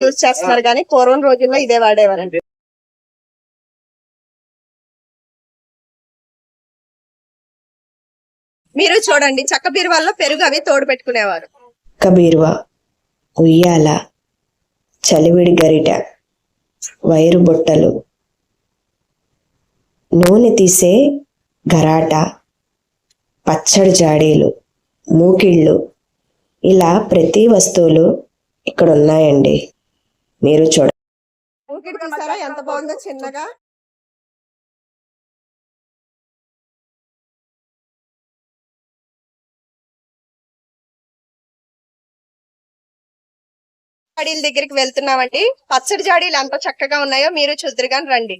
Use చేస్తున్నారు కానీ పూర్వం రోజుల్లో ఇదే వాడేవారండి. మీరు చూడండి చక్క బీరువాల్లో పెరుగు అవి తోడు పెట్టుకునేవారు. కబీరువా ఉయ్యాల చలివిడి గరిట వైరు బుట్టలు నూనె తీసే గరాట పచ్చడి జాడీలు మూకిళ్ళు ఇలా ప్రతి వస్తువులు ఇక్కడ ఉన్నాయండి మీరు చూడ ఎంత బాగుందో చిన్నగా. జాడీల దగ్గరికి వెళ్తున్నామండి. పచ్చడి జాడీలు ఎంత చక్కగా ఉన్నాయో మీరు చూద్దరుగాని రండి.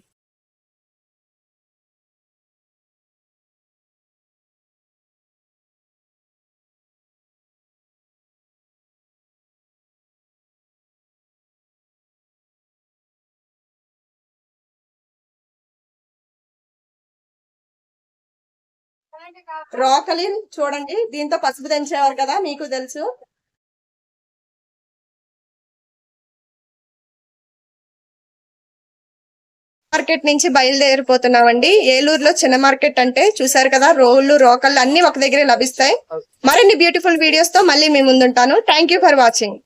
రోకలి చూడండి దీంతో పసుపు దంచేవారు కదా మీకు తెలుసు. మార్కెట్ నుంచి బయలుదేరిపోతున్నామండి. ఏలూరులో చిన్న మార్కెట్ అంటే చూసారు కదా రోళ్ళు రోకళ్ళు అన్ని ఒక దగ్గరే లభిస్తాయి. మరిన్ని బ్యూటిఫుల్ వీడియోస్తో మళ్ళీ మీ ముందుంటాను. Thank you for watching.